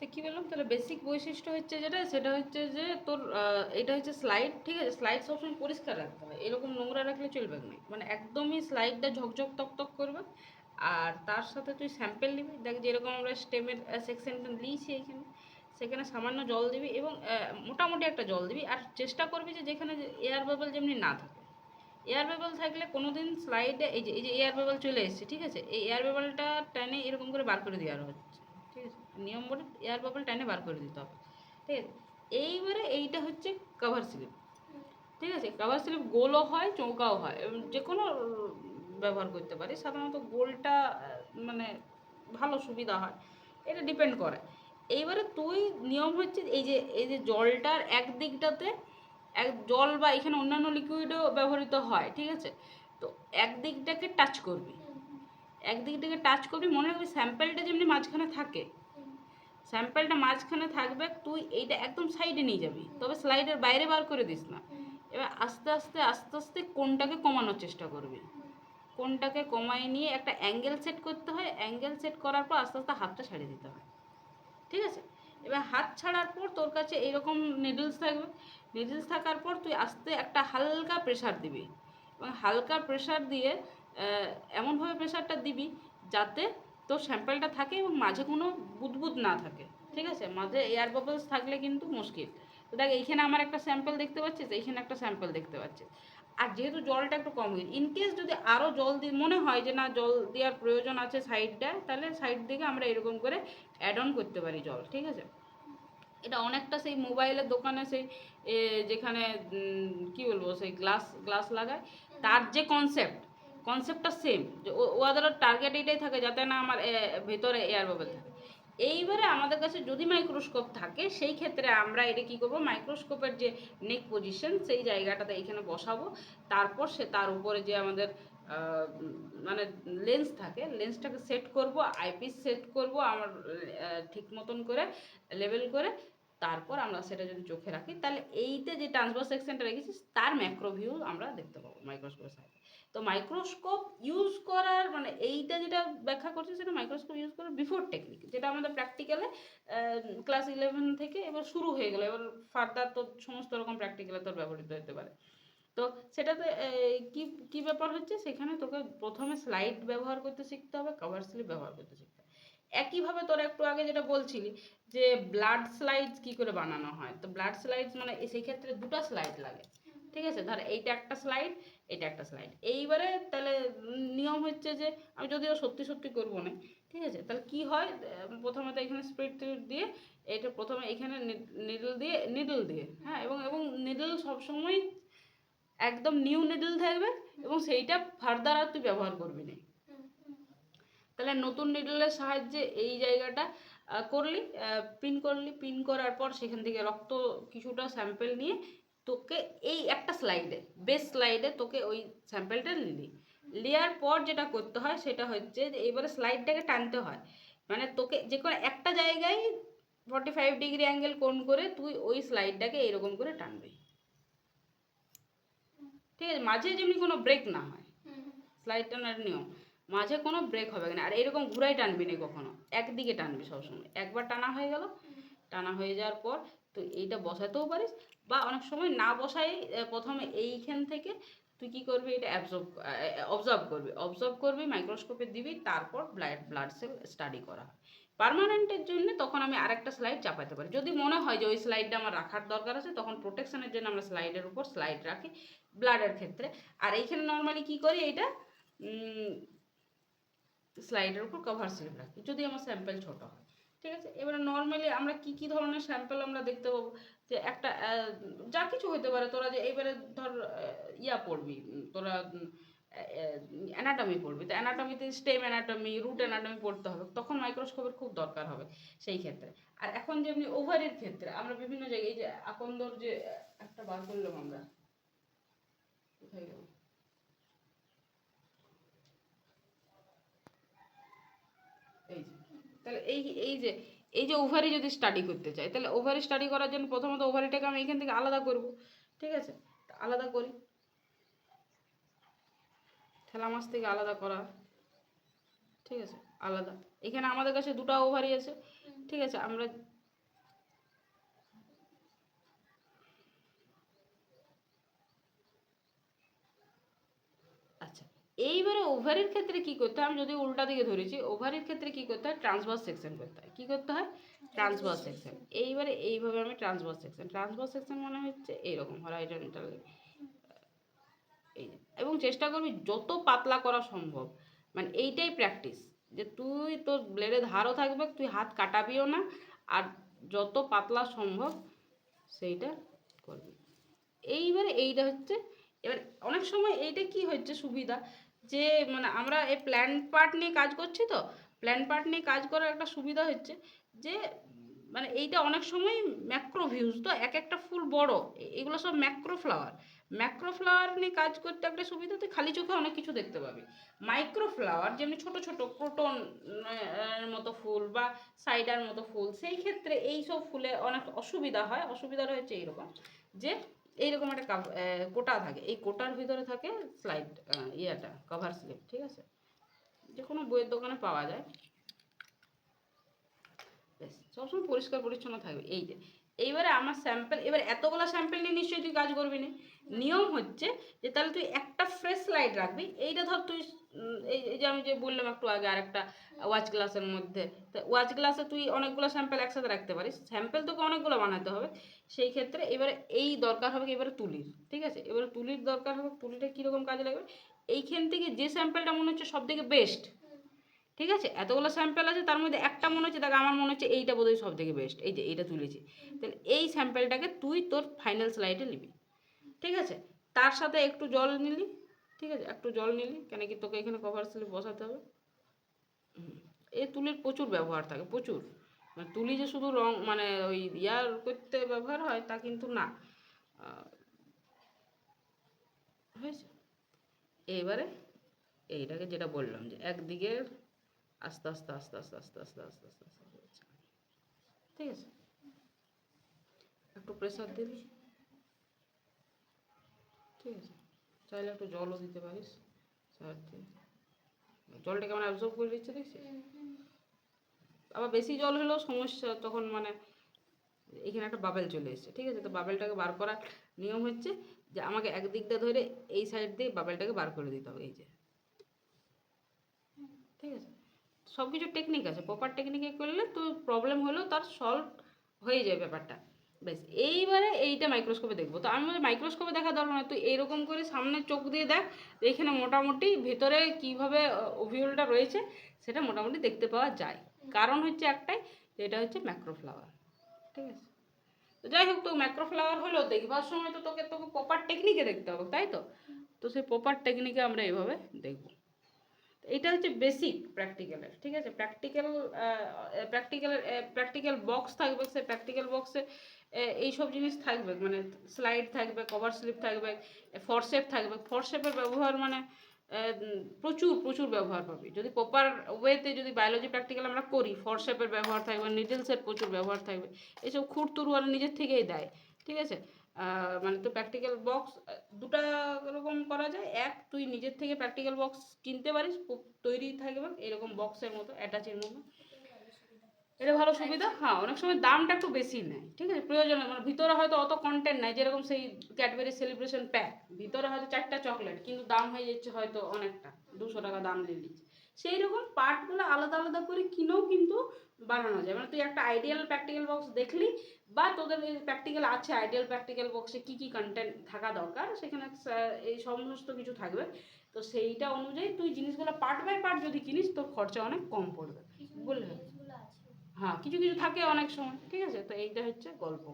তো কী বললাম? তাহলে বেসিক বৈশিষ্ট্য হচ্ছে যেটা, সেটা হচ্ছে যে তোর এটা হচ্ছে স্লাইড ঠিক আছে? স্লাইড সবসময় পরিষ্কার রাখতে হয়। এরকম নোংরা রাখলে চলবে না। মানে একদমই স্লাইডটা ঝকঝক তকতক করবে। আর তার সাথে তুই স্যাম্পেল নিবি। দেখ যেরকম আমরা স্টেমের সেকশনটা দিয়েছি এখানে। সেখানে সামান্য জল দিবি এবং মোটামুটি একটা জল দিবি। আর চেষ্টা করবি যে যেখানে এয়ার বাবল যেমনি না থাকে। এয়ার বাবল থাকলে কোনোদিন স্লাইডে এই যে এই যে এয়ার বাবল চলে এসেছে, ঠিক আছে? এই এয়ার বাবলটা টেনে এরকম করে বার করে দেওয়ার হচ্ছে। নিয়ম বলে এয়ার বাবল টেনে বার করে দিতে হবে। ঠিক আছে? এইবারে এইটা হচ্ছে কভার স্লিপ ঠিক আছে? কভার স্লিপ গোলও হয়, চৌকাও হয়। যে কোনো ব্যবহার করতে পারি। সাধারণত গোলটা মানে ভালো সুবিধা হয়। এটা ডিপেন্ড করে। এইবারে তুই, নিয়ম হচ্ছে এই যে এই যে জলটার এক দিকটাতে এক জল বা এখানে অন্যান্য লিকুইডও ব্যবহৃত হয়, ঠিক আছে? তো এক দিকটাকে টাচ করবি। এক দিকটাকে টাচ করবি, মনে রাখবি স্যাম্পেলটা যেমনি মাঝখানে থাকে স্যাম্পেলটা মাঝখানে থাকবে, তুই এইটা একদম সাইডে নিয়ে যাবি। তবে স্লাইডের বাইরে বার করে দিস না। এবার আস্তে আস্তে আস্তে আস্তে কোনটাকে কমানোর চেষ্টা করবি। কোনটাকে কমায় নিয়ে একটা অ্যাঙ্গেল সেট করতে হয়। অ্যাঙ্গেল সেট করার পর আস্তে আস্তে হাতটা ছেড়ে দিতে হয়। ঠিক আছে? এবার হাত ছাড়ার পর তোর কাছে এইরকম নিডলস থাকবে। নিডলস থাকার পর তুই আস্তে একটা হালকা প্রেশার দিবি। এবং হালকা প্রেশার দিয়ে এমনভাবে প্রেশারটা দিবি যাতে তোর স্যাম্পেলটা থাকে এবং মাঝে কোনো বুদবুদ না থাকে, ঠিক আছে? মাঝে এয়ার বাবলস থাকলে কিন্তু মুশকিল। তো দেখ, এইখানে আমার একটা স্যাম্পেল দেখতে পাচ্ছিস, এইখানে একটা স্যাম্পেল দেখতে পাচ্ছিস। আর যেহেতু জলটা একটু কম হয়েছে ইনকেস যদি আরও জল দিয়ে মনে হয় যে না, জল দেওয়ার প্রয়োজন আছে সাইডটা, তাহলে সাইড দিকে আমরা এরকম করে অ্যাড অন করতে পারি জল, ঠিক আছে? এটা অনেকটা সেই মোবাইলের দোকানে সেই যেখানে কি বলব, সেই গ্লাস গ্লাস লাগায়। তার যে কনসেপ্ট কনসেপ্টটা সেম যে ওদের টার্গেট এটাই থাকে যাতে না আমার ভেতরে এয়ার বাবল থাকে। এইবারে আমাদের কাছে যদি মাইক্রোস্কোপ থাকে, সেই ক্ষেত্রে আমরা এটা কি করব? মাইক্রোস্কোপের যে নেক পজিশন সেই জায়গাটাতে এখানে বসাবো। তারপর সে, তার উপরে যে আমাদের মানে লেন্স থাকে লেন্সটাকে সেট করব আইপিস সেট করব, আমার ঠিক মতন করে লেভেল করে, তারপর আমরা সেটা যদি চোখে রাখি, তাহলে এইতে যে ট্রান্সভার সেকশনটা রেখেছি তার ম্যাক্রোভিউ আমরা দেখতে পাবো মাইক্রোস্কোপের সাহায্যে তো মাইক্রোস্কোপ ইউজ করার মানে এইটা যেটা ব্যাখ্যা করছে সেটা মাইক্রোস্কোপ ইউজ করার বিফোর টেকনিক যেটা আমাদের প্র্যাকটিক্যালে ক্লাস ইলেভেন থেকে এবার শুরু হয়ে গেলো। এবার ফার্দার তো সমস্ত রকম প্র্যাকটিক্যালে তোর ব্যবহৃত হতে পারে। তো সেটাতে কি কি ব্যাপার হচ্ছে? সেখানে তোকে প্রথমে স্লাইড ব্যবহার করতে শিখতে হবে কভার স্লিপ ব্যবহার করতে শিখতে হবে। একইভাবে তোর একটু আগে যেটা বলছিলি যে ব্লাড স্লাইডস কি করে বানানো হয়? তো ব্লাড স্লাইডস মানে সেই ক্ষেত্রে দুটো স্লাইড লাগে। ঠিক আছে? ধর এইটা একটা স্লাইড এটা একটা স্লাইড এইবারে তাহলে নিয়ম হচ্ছে যে, আমি যদিও সত্যি সত্যি করব না, ঠিক আছে? তাহলে কি হয়? প্রথমে তো এখানে স্প্রিড দিয়ে, এটা প্রথমে এখানে নিডল দিয়ে নিডল দিয়ে হ্যাঁ? এবং এবং নিডল সবসময় একদম নিউ নিডল থাকবে এবং সেইটা ফার্দার আর তুই ব্যবহার করবি না। তাহলে নতুন নিডলের সাহায্যে এই জায়গাটা করলি পিন করলি পিন করার পর সেখান থেকে রক্ত কিছুটা স্যাম্পেল নিয়ে তোকে এই একটা স্লাইডে বেস স্লাইডে তোকে ওই স্যাম্পেলটা নিলি নেওয়ার পর যেটা করতে হয় সেটা হচ্ছে যে এবারে স্লাইডটাকে টানতে হয়। মানে তোকে যে কোনো একটা জায়গায় ফর্টি ফাইভ ডিগ্রি অ্যাঙ্গেল কোন করে তুই ওই স্লাইডটাকে এরকম করে টানবি। ঠিক আছে? মাঝে যেমনি কোনো ব্রেক না হয়। স্লাইড টানার নিয়ম। মাঝে কোনো ব্রেক হবে না। আর এরকম ঘুরাই টানবি না কখনো। একদিকে টানবি সবসময়। একবার টানা হয়ে গেল। টানা হয়ে যাওয়ার পর তুই এইটা বসাতেও পারিস বা অনেক সময় না বসাই প্রথমে এইখান থেকে তুই কি করবি এটা অ্যাবজর্ব অবজার্ভ করবি। অবজার্ভ করবি মাইক্রোস্কোপে দিবি, তারপর ব্লাড ব্লাড সেল স্টাডি করা হয়। পার্মানেন্টের জন্য তখন আমি আরেকটা স্লাইড চাপাতে পারি। যদি মনে হয় যে ওই স্লাইডটা আমার রাখার দরকার আছে, তখন প্রোটেকশনের জন্য আমরা স্লাইডের উপর স্লাইড রাখি ব্লাডের ক্ষেত্রে। আর এইখানে নর্মালি কি করি এটা স্লাইডের উপর কভার স্লিপ রাখি। যদি আমার স্যাম্পেল ছোট হয়। ঠিক আছে? এবারে নর্মালি আমরা কি কি ধরনের স্যাম্পল আমরা দেখতে পাবো? যে একটা যা কিছু হতে পারে, তোরা যে এবারে ধর ইয়া পড়বি তোরা অ্যানাটমি পড়বি। তো অ্যানাটমিতে স্টেম অ্যানাটমি রুট অ্যানাটমি পড়তে হবে। তখন মাইক্রোস্কোপের খুব দরকার হবে সেই ক্ষেত্রে। আর এখন যেমনি ওভারের ক্ষেত্রে, আমরা বিভিন্ন জায়গায়, এই যে আকন্দর যে, একটা বার করলাম আমরা। কোথায় গেল এই যে তাহলে এই এই যে এই যে ওভারি যদি স্টাডি করতে চাই তাহলে ওভারি স্টাডি করার জন্য প্রথমত ওভারিটাকে আমি এখান থেকে আলাদা করব ঠিক আছে? আলাদা করি। মাছ থেকে আলাদা করা ঠিক আছে? আলাদা। এখানে আমাদের কাছে দুটো ওভারি আছে ঠিক আছে? আমরা এইবারে ওভারের ক্ষেত্রে কি করতে হয়? আমি যদি উল্টা দিকে ধরেছি ওভারের ক্ষেত্রে কি করতে হয়? ট্রান্সভার্স সেকশন করতে হয়। কি করতে হয়? ট্রান্সভার্স সেকশন এইবারে এইভাবে আমি ট্রান্সভার্স সেকশন ট্রান্সভার্স সেকশন মানে হচ্ছে এইরকম হরাইজন্টাল এই এবং চেষ্টা করবি যত পাতলা করা সম্ভব। মানে এইটাই প্র্যাকটিস যে তুই তোর ব্লেডে ধারও থাকবে তুই হাত কাটাবিও না আর যত পাতলা সম্ভব সেইটা করবি। এইবারে এইটা হচ্ছে এবার অনেক সময় এইটা কি হচ্ছে সুবিধা? যে মানে আমরা এই প্ল্যান পার্ট নিয়ে কাজ করছি তো প্ল্যান পার্ট নিয়ে কাজ করার একটা সুবিধা হচ্ছে যে মানে এইটা অনেক সময় ম্যাক্রো ভিউজ তো, এক একটা ফুল বড় এগুলো সব ম্যাক্রো ফ্লাওয়ার ম্যাক্রো ফ্লাওয়ার নিয়ে কাজ করতে একটা সুবিধা তুই খালি চোখে অনেক কিছু দেখতে পাবি। মাইক্রো ফ্লাওয়ার যেমনি ছোট ছোট ক্রোটন মতো ফুল বা সাইডার মতো ফুল, সেই ক্ষেত্রে এই সব ফুলে অনেক অসুবিধা হয়। অসুবিধা রয়েছে এইরকম যে এইরকম একটা কোটা থাকে। এই কোটার ভিতরে থাকে স্লাইড ইয়েটা কভার স্লিপ ঠিক আছে? যে কোনো বইয়ের দোকানে পাওয়া যায়। বেশ সবসময় পরিষ্কার পরিচ্ছন্ন থাকবে। এই যে, এইবারে আমার স্যাম্পেল এবার এতগুলো স্যাম্পেল নিয়ে নিশ্চয়ই তুই কাজ করবি না। নিয়ম হচ্ছে যে তাহলে তুই একটা ফ্রেশ লাইট রাখবি। এইটা ধর তুই এই যে আমি যে বললাম একটু আগে আর একটা ওয়াচ গ্লাসের মধ্যে, তা ওয়াচ গ্লাসে তুই অনেকগুলো স্যাম্পল একসাথে রাখতে পারিস। স্যাম্পল তোকে অনেকগুলো বানাতে হবে। সেই ক্ষেত্রে এবারে এই দরকার হবে এবারে তুলির, ঠিক আছে? এবারে তুলির দরকার হবে, তুলিটা কীরকম কাজে লাগবে? এইখান থেকে যে স্যাম্পলটা মনে হচ্ছে সব থেকে বেস্ট ঠিক আছে? এতগুলো স্যাম্পল আছে, তার মধ্যে একটা মনে হচ্ছে, দেখ আমার মনে হচ্ছে এইটা বোধহয় সব থেকে বেস্ট এই যে এইটা তুলেছি। তাহলে এই স্যাম্পলটাকে তুই তোর ফাইনাল স্লাইডে নিবি। ঠিক আছে তার সাথে একটু জল নিলি ঠিক আছে একটু জল নিলি কেন কি তোকে এখানে কভার স্লিপ বসাতে হবে এই তুলির প্রচুর ব্যবহার থাকে প্রচুর মানে তুলি যে শুধু রং মানে ওই ইয়ার করতে ব্যবহার হয় তা কিন্তু না হয়েছে এবারে এইটাকে যেটা বললাম যে একদিকে আস্তে আস্তে আস্তে আস্তে আস্তে আস্তে আস্তে আস্তে আস্তে। ঠিক আছে একটু প্রেসার দিবি ঠিক আছে। চাইলে একটু জলও দিতে পারিস, সার দিয়ে। জলটা কেমন অ্যাবজর্ব করে দিচ্ছে, দেখছিস? আবার বেশি জল হলেও সমস্যা, তখন মানে এখানে একটা বাবেল চলে এসেছে, ঠিক আছে? তো বাবেলটাকে বার করার নিয়ম হচ্ছে যে আমাকে একদিকটা ধরে এই সাইড দিয়ে বাবেলটাকে বার করে দিতে হবে, এই যে। ঠিক আছে? সব কিছু টেকনিক আছে প্রপার টেকনিকে করলে তো প্রবলেম হলেও তার সলভ হয়ে যায় ব্যাপারটা। বেশ এইবারে এইটা মাইক্রোস্কোপে দেখব। তো আমি মাইক্রোস্কোপে দেখা দরকার না তুই এরকম করে সামনে চোখ দিয়ে দেখ, এখানে মোটামুটি ভেতরে কীভাবে ওভিউলটা রয়েছে, সেটা মোটামুটি দেখতে পাওয়া যায়। কারণ হচ্ছে একটাই এটা হচ্ছে ম্যাক্রোফ্লাওয়ার ঠিক আছে? তো যাই হোক, তো ম্যাক্রো ফ্লাওয়ার হলো, দেখবার সময় তো তোকে তোকে প্রপার টেকনিকে দেখতে হবে, তাই তো? তো সেই প্রপার টেকনিকে আমরা এইভাবে দেখব। এটা হচ্ছে বেসিক প্র্যাকটিক্যালের ঠিক আছে? প্র্যাকটিক্যাল প্র্যাকটিক্যালের প্র্যাকটিক্যাল বক্স থাকবে সে প্র্যাকটিক্যাল বক্সে এইসব জিনিস থাকবে মানে স্লাইড থাকবে কভার স্লিপ থাকবে ফরশেপ থাকবে। ফরশেপের ব্যবহার মানে প্রচুর প্রচুর ব্যবহার পাবি। যদি প্রপার ওয়েতে যদি বায়োলজি প্র্যাকটিক্যাল আমরা করি ফরশেপের ব্যবহার থাকবে নিডলসের প্রচুর ব্যবহার থাকবে। এইসব খুঁড়তুর ওরা নিজের থেকেই দেয়, ঠিক আছে? মানে তো প্র্যাকটিক্যাল বক্স দুটা রকম করা যায়। এক, তুই নিজের থেকে প্র্যাকটিক্যাল বক্স কিনতে পারিস তৈরি থাকবে, এরকম বক্সের মতো অ্যাটাচের মতো। এটা ভালো সুবিধা? হ্যাঁ অনেক সময় দামটা একটু বেশি নেয়, ঠিক আছে? প্রয়োজন মানে ভিতরে হয়তো অত কন্টেন্ট নাই, যেরকম সেই ক্যাডবেরি সেলিব্রেশন প্যাক ভিতরে হয়তো চারটা চকলেট কিন্তু দাম হয়ে যাচ্ছে হয়তো অনেকটা, দুশো টাকা দাম দিয়ে দিচ্ছে। সেই রকম পার্টগুলো আলাদা আলাদা করে কিনেও কিন্তু বানানো যায়। মানে তুই একটা আইডিয়াল প্র্যাকটিক্যাল বক্স দেখলি, বা তোদের প্র্যাকটিক্যাল আছে আইডিয়াল প্র্যাকটিক্যাল বক্সে কী কী কন্টেন্ট থাকা দরকার, সেখানে এই সমস্ত কিছু থাকবে। তো সেইটা অনুযায়ী তুই জিনিসগুলো পার্ট বাই পার্ট যদি কিনিস, তোর খরচা অনেক কম পড়বে হবে। হ্যাঁ কিছু কিছু থাকে অনেক সময় ঠিক আছে? তো এইটা হচ্ছে গল্প।